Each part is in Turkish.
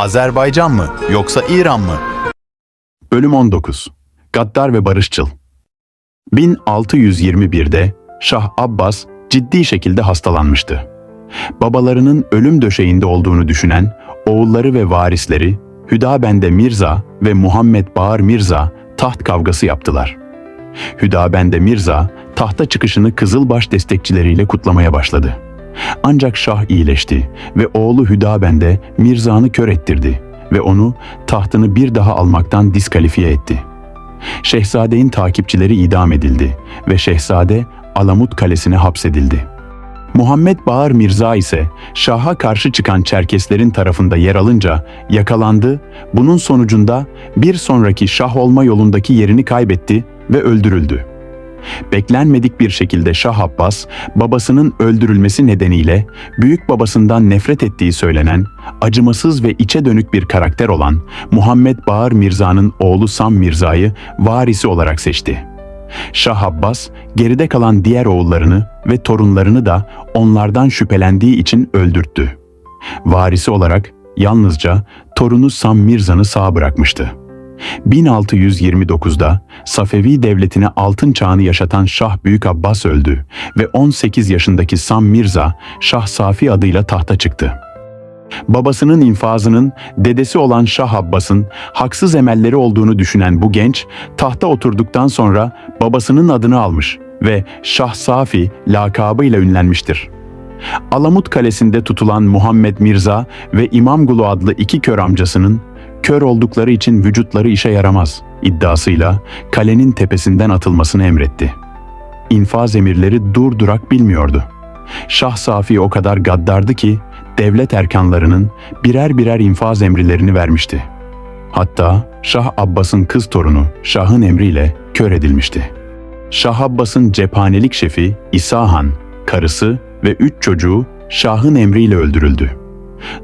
Azerbaycan mı yoksa İran mı? Bölüm 19 Gaddar ve Barışçıl 1621'de Şah Abbas ciddi şekilde hastalanmıştı. Babalarının ölüm döşeğinde olduğunu düşünen oğulları ve varisleri Hüdabende Mirza ve Muhammed Bağır Mirza taht kavgası yaptılar. Hüdabende Mirza tahta çıkışını Kızılbaş destekçileriyle kutlamaya başladı. Ancak Şah iyileşti ve oğlu Hüdabende Mirza'nı kör ettirdi ve onu tahtını bir daha almaktan diskalifiye etti. Şehzade'nin takipçileri idam edildi ve Şehzade Alamut Kalesi'ne hapsedildi. Muhammed Bağır Mirza ise Şah'a karşı çıkan Çerkeslerin tarafında yer alınca yakalandı, bunun sonucunda bir sonraki Şah olma yolundaki yerini kaybetti ve öldürüldü. Beklenmedik bir şekilde Şah Abbas, babasının öldürülmesi nedeniyle büyük babasından nefret ettiği söylenen, acımasız ve içe dönük bir karakter olan Muhammed Bağır Mirza'nın oğlu Sam Mirza'yı varisi olarak seçti. Şah Abbas, geride kalan diğer oğullarını ve torunlarını da onlardan şüphelendiği için öldürttü. Varisi olarak yalnızca torunu Sam Mirza'nı sağ bırakmıştı. 1629'da Safevi devletine altın çağını yaşatan Şah Büyük Abbas öldü ve 18 yaşındaki Sam Mirza Şah Safi adıyla tahta çıktı. Babasının infazının dedesi olan Şah Abbas'ın haksız emelleri olduğunu düşünen bu genç tahta oturduktan sonra babasının adını almış ve Şah Safi lakabıyla ünlenmiştir. Alamut Kalesi'nde tutulan Muhammed Mirza ve İmamgulu adlı iki kör amcasının kör oldukları için vücutları işe yaramaz iddiasıyla kalenin tepesinden atılmasını emretti. İnfaz emirleri durdurak bilmiyordu. Şah Safi o kadar gaddardı ki devlet erkanlarının birer birer infaz emrilerini vermişti. Hatta Şah Abbas'ın kız torunu Şah'ın emriyle kör edilmişti. Şah Abbas'ın cephanelik şefi İsa Han, karısı ve üç çocuğu Şah'ın emriyle öldürüldü.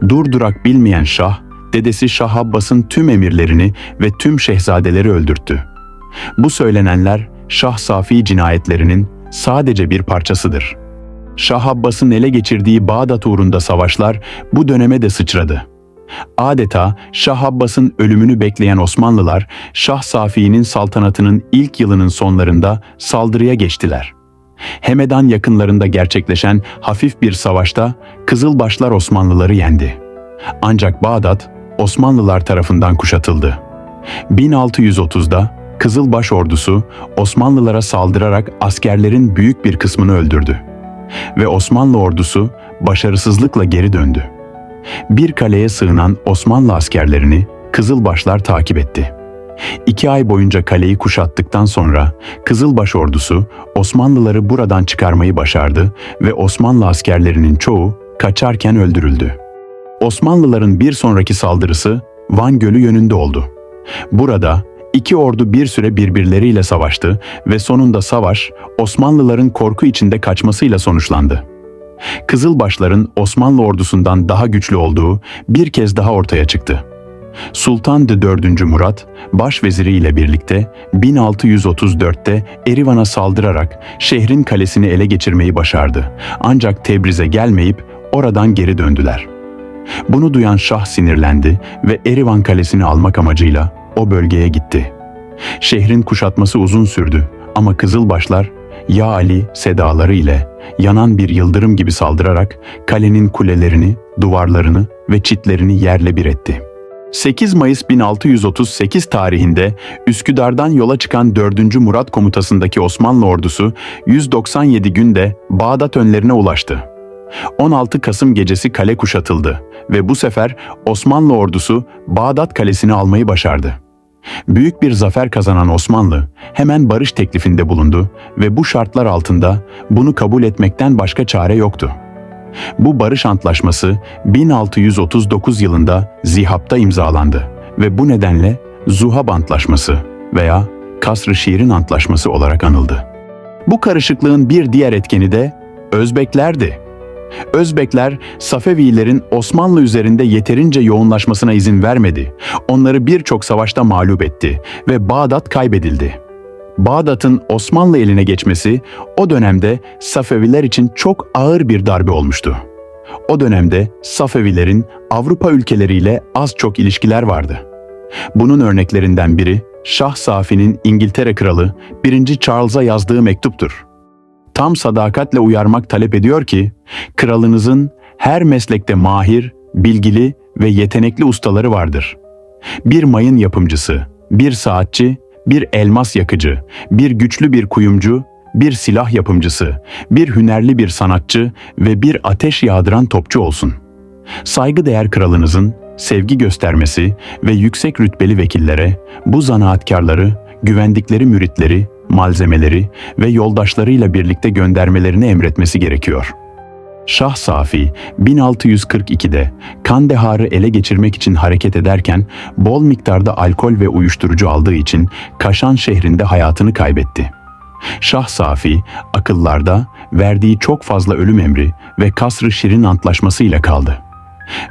Durdurak bilmeyen Şah, dedesi Şah Abbas'ın tüm emirlerini ve tüm şehzadeleri öldürttü. Bu söylenenler Şah Safi cinayetlerinin sadece bir parçasıdır. Şah Abbas'ın ele geçirdiği Bağdat uğrunda savaşlar bu döneme de sıçradı. Adeta Şah Abbas'ın ölümünü bekleyen Osmanlılar, Şah Safi'nin saltanatının ilk yılının sonlarında saldırıya geçtiler. Hemedan yakınlarında gerçekleşen hafif bir savaşta Kızılbaşlar Osmanlıları yendi. Ancak Bağdat Osmanlılar tarafından kuşatıldı. 1630'da Kızılbaş ordusu Osmanlılara saldırarak askerlerin büyük bir kısmını öldürdü ve Osmanlı ordusu başarısızlıkla geri döndü. Bir kaleye sığınan Osmanlı askerlerini Kızılbaşlar takip etti. İki ay boyunca kaleyi kuşattıktan sonra Kızılbaş ordusu Osmanlıları buradan çıkarmayı başardı ve Osmanlı askerlerinin çoğu kaçarken öldürüldü. Osmanlıların bir sonraki saldırısı Van Gölü yönünde oldu. Burada iki ordu bir süre birbirleriyle savaştı ve sonunda savaş Osmanlıların korku içinde kaçmasıyla sonuçlandı. Kızılbaşların Osmanlı ordusundan daha güçlü olduğu bir kez daha ortaya çıktı. Sultan IV. Murat, başveziri ile birlikte 1634'te Erivan'a saldırarak şehrin kalesini ele geçirmeyi başardı. Ancak Tebriz'e gelmeyip oradan geri döndüler. Bunu duyan Şah sinirlendi ve Erivan kalesini almak amacıyla o bölgeye gitti. Şehrin kuşatması uzun sürdü ama Kızılbaşlar Ya Ali sedaları ile yanan bir yıldırım gibi saldırarak kalenin kulelerini, duvarlarını ve çitlerini yerle bir etti. 8 Mayıs 1638 tarihinde Üsküdar'dan yola çıkan 4. Murat komutasındaki Osmanlı ordusu 197 günde Bağdat önlerine ulaştı. 16 Kasım gecesi kale kuşatıldı ve bu sefer Osmanlı ordusu Bağdat kalesini almayı başardı. Büyük bir zafer kazanan Osmanlı hemen barış teklifinde bulundu ve bu şartlar altında bunu kabul etmekten başka çare yoktu. Bu barış antlaşması 1639 yılında Zihap'ta imzalandı ve bu nedenle Zuhab Antlaşması veya Kasr-ı Şirin Antlaşması olarak anıldı. Bu karışıklığın bir diğer etkeni de Özbeklerdi. Özbekler, Safevilerin Osmanlı üzerinde yeterince yoğunlaşmasına izin vermedi. Onları birçok savaşta mağlup etti ve Bağdat kaybedildi. Bağdat'ın Osmanlı eline geçmesi o dönemde Safeviler için çok ağır bir darbe olmuştu. O dönemde Safevilerin Avrupa ülkeleriyle az çok ilişkiler vardı. Bunun örneklerinden biri Şah Safi'nin İngiltere Kralı 1. Charles'a yazdığı mektuptur. Tam sadakatle uyarmak talep ediyor ki, kralınızın her meslekte mahir, bilgili ve yetenekli ustaları vardır. Bir mayın yapımcısı, bir saatçi, bir elmas yakıcı, bir güçlü bir kuyumcu, bir silah yapımcısı, bir hünerli bir sanatçı ve bir ateş yağdıran topçu olsun. Saygıdeğer kralınızın sevgi göstermesi ve yüksek rütbeli vekillere bu zanaatkarları, güvendikleri müritleri, malzemeleri ve yoldaşlarıyla birlikte göndermelerini emretmesi gerekiyor. Şah Safi 1642'de Kandehar'ı ele geçirmek için hareket ederken bol miktarda alkol ve uyuşturucu aldığı için Kaşan şehrinde hayatını kaybetti. Şah Safi akıllarda verdiği çok fazla ölüm emri ve Kasr-ı Şirin antlaşması ile kaldı.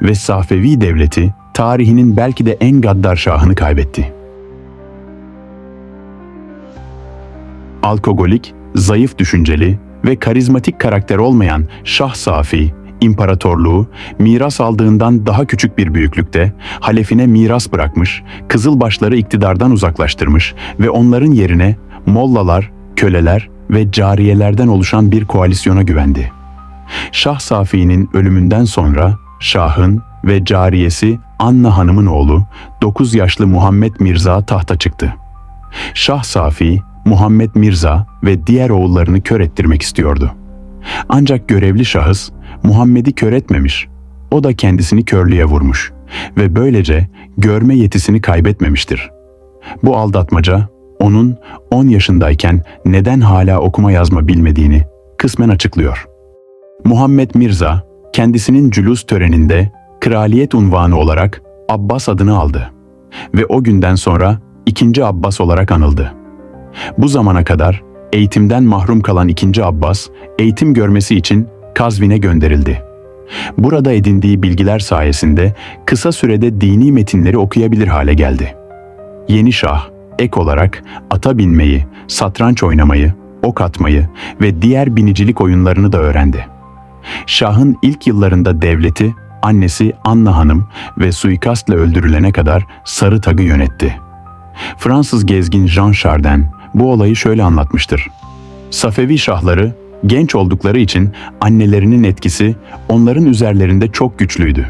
Ve Safevi devleti tarihinin belki de en gaddar şahını kaybetti. Alkogolik, zayıf düşünceli ve karizmatik karakter olmayan Şah Safi, imparatorluğu miras aldığından daha küçük bir büyüklükte halefine miras bırakmış, Kızılbaşları iktidardan uzaklaştırmış ve onların yerine Mollalar, köleler ve cariyelerden oluşan bir koalisyona güvendi. Şah Safi'nin ölümünden sonra Şah'ın ve cariyesi Anna Hanım'ın oğlu 9 yaşlı Muhammed Mirza tahta çıktı. Şah Safi, Muhammed Mirza ve diğer oğullarını kör ettirmek istiyordu. Ancak görevli şahıs Muhammed'i kör etmemiş, o da kendisini körlüğe vurmuş ve böylece görme yetisini kaybetmemiştir. Bu aldatmaca onun 10 yaşındayken neden hala okuma yazma bilmediğini kısmen açıklıyor. Muhammed Mirza kendisinin cülus töreninde kraliyet unvanı olarak Abbas adını aldı ve o günden sonra 2. Abbas olarak anıldı. Bu zamana kadar eğitimden mahrum kalan 2. Abbas, eğitim görmesi için Kazvin'e gönderildi. Burada edindiği bilgiler sayesinde kısa sürede dini metinleri okuyabilir hale geldi. Yeni şah, ek olarak ata binmeyi, satranç oynamayı, ok atmayı ve diğer binicilik oyunlarını da öğrendi. Şah'ın ilk yıllarında devleti, annesi Anna Hanım ve suikastla öldürülene kadar Sarı Tag'ı yönetti. Fransız gezgin Jean Chardin bu olayı şöyle anlatmıştır. Safevi şahları genç oldukları için annelerinin etkisi onların üzerlerinde çok güçlüydü.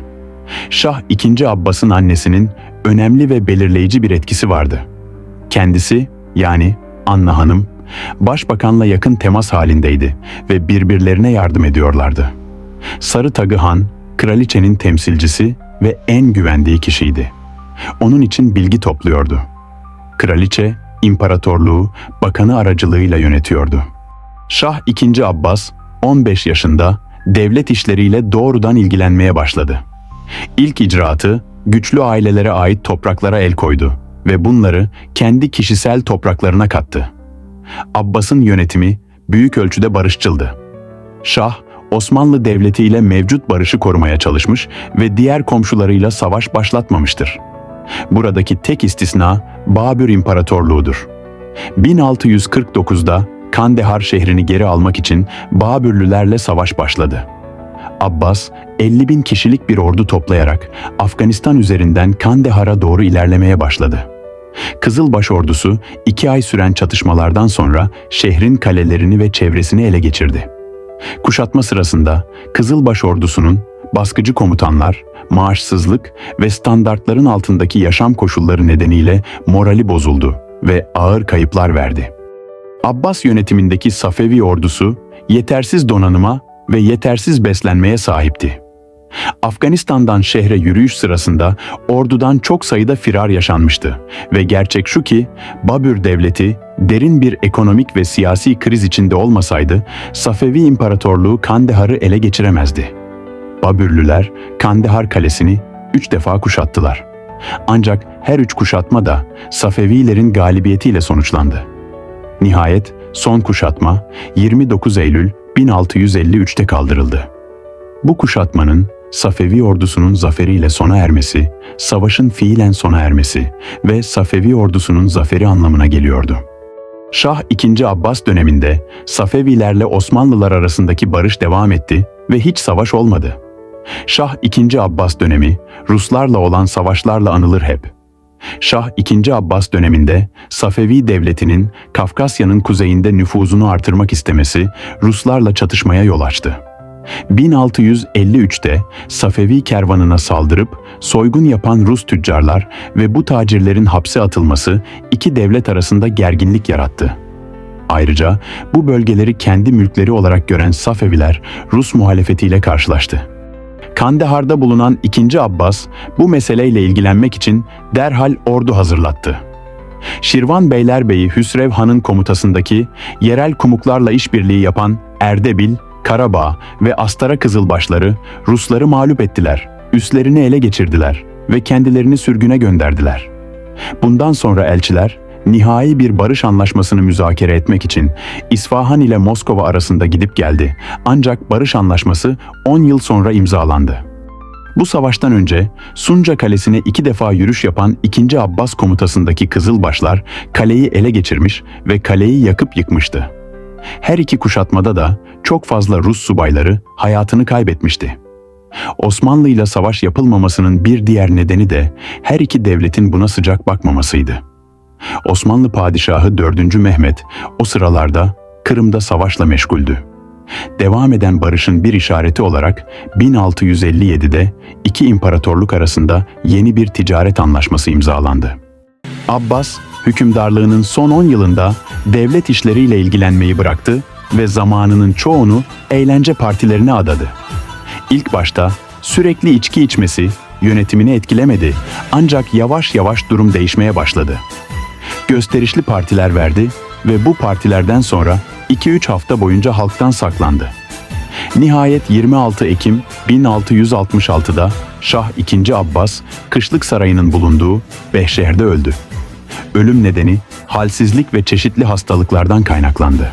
Şah II. Abbas'ın annesinin önemli ve belirleyici bir etkisi vardı. Kendisi yani Anna Hanım başbakanla yakın temas halindeydi ve birbirlerine yardım ediyorlardı. Sarı Tagı Han, kraliçenin temsilcisi ve en güvendiği kişiydi. Onun için bilgi topluyordu. Kraliçe, imparatorluğu bakanı aracılığıyla yönetiyordu. Şah II. Abbas 15 yaşında devlet işleriyle doğrudan ilgilenmeye başladı. İlk icraatı güçlü ailelere ait topraklara el koydu ve bunları kendi kişisel topraklarına kattı. Abbas'ın yönetimi büyük ölçüde barışçıldı. Şah, Osmanlı Devleti ile mevcut barışı korumaya çalışmış ve diğer komşularıyla savaş başlatmamıştır. Buradaki tek istisna Babür İmparatorluğu'dur. 1649'da Kandehar şehrini geri almak için Babürlülerle savaş başladı. Abbas, 50 bin kişilik bir ordu toplayarak Afganistan üzerinden Kandehar'a doğru ilerlemeye başladı. Kızılbaş ordusu iki ay süren çatışmalardan sonra şehrin kalelerini ve çevresini ele geçirdi. Kuşatma sırasında Kızılbaş ordusunun baskıcı komutanlar, maaşsızlık ve standartların altındaki yaşam koşulları nedeniyle morali bozuldu ve ağır kayıplar verdi. Abbas yönetimindeki Safevi ordusu yetersiz donanıma ve yetersiz beslenmeye sahipti. Afganistan'dan şehre yürüyüş sırasında ordudan çok sayıda firar yaşanmıştı ve gerçek şu ki Babür devleti derin bir ekonomik ve siyasi kriz içinde olmasaydı Safevi İmparatorluğu Kandehar'ı ele geçiremezdi. Babürlüler Kandehar kalesini üç defa kuşattılar. Ancak her üç kuşatma da Safevilerin galibiyetiyle sonuçlandı. Nihayet son kuşatma 29 Eylül 1653'te kaldırıldı. Bu kuşatmanın Safevi ordusunun zaferiyle sona ermesi, savaşın fiilen sona ermesi ve Safevi ordusunun zaferi anlamına geliyordu. Şah II. Abbas döneminde Safevilerle Osmanlılar arasındaki barış devam etti ve hiç savaş olmadı. Şah II. Abbas dönemi Ruslarla olan savaşlarla anılır hep. Şah II. Abbas döneminde Safevi devletinin Kafkasya'nın kuzeyinde nüfuzunu artırmak istemesi Ruslarla çatışmaya yol açtı. 1653'te Safevi kervanına saldırıp soygun yapan Rus tüccarlar ve bu tacirlerin hapse atılması iki devlet arasında gerginlik yarattı. Ayrıca bu bölgeleri kendi mülkleri olarak gören Safeviler Rus muhalefetiyle karşılaştı. Kandahar'da bulunan 2. Abbas bu meseleyle ilgilenmek için derhal ordu hazırlattı. Şirvan Beylerbeyi Hüsrev Han'ın komutasındaki yerel kumuklarla işbirliği yapan Erdebil, Karabağ ve Astara Kızılbaşları Rusları mağlup ettiler, üslerini ele geçirdiler ve kendilerini sürgüne gönderdiler. Bundan sonra elçiler nihai bir barış anlaşmasını müzakere etmek için İsfahan ile Moskova arasında gidip geldi. Ancak barış anlaşması 10 yıl sonra imzalandı. Bu savaştan önce Sunca Kalesi'ne iki defa yürüyüş yapan 2. Abbas komutasındaki Kızılbaşlar kaleyi ele geçirmiş ve kaleyi yakıp yıkmıştı. Her iki kuşatmada da çok fazla Rus subayları hayatını kaybetmişti. Osmanlı ile savaş yapılmamasının bir diğer nedeni de her iki devletin buna sıcak bakmamasıydı. Osmanlı padişahı 4. Mehmet o sıralarda Kırım'da savaşla meşguldü. Devam eden barışın bir işareti olarak 1657'de iki imparatorluk arasında yeni bir ticaret anlaşması imzalandı. Abbas, hükümdarlığının son 10 yılında devlet işleriyle ilgilenmeyi bıraktı ve zamanının çoğunu eğlence partilerine adadı. İlk başta sürekli içki içmesi yönetimini etkilemedi ancak yavaş yavaş durum değişmeye başladı. Gösterişli partiler verdi ve bu partilerden sonra 2-3 hafta boyunca halktan saklandı. Nihayet 26 Ekim 1666'da Şah II. Abbas, Kışlık Sarayı'nın bulunduğu Behşehir'de öldü. Ölüm nedeni halsizlik ve çeşitli hastalıklardan kaynaklandı.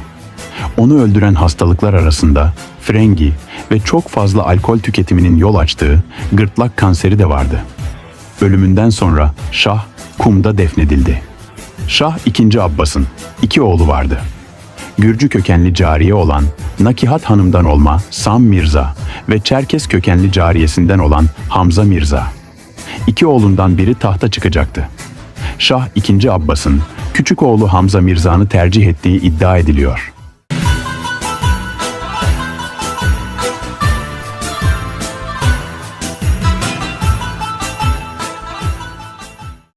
Onu öldüren hastalıklar arasında frengi ve çok fazla alkol tüketiminin yol açtığı gırtlak kanseri de vardı. Ölümünden sonra Şah kumda defnedildi. Şah II. Abbas'ın iki oğlu vardı. Gürcü kökenli cariye olan Nakihat Hanım'dan olma Sam Mirza ve Çerkes kökenli cariyesinden olan Hamza Mirza. İki oğlundan biri tahta çıkacaktı. Şah II. Abbas'ın küçük oğlu Hamza Mirza'nı tercih ettiği iddia ediliyor.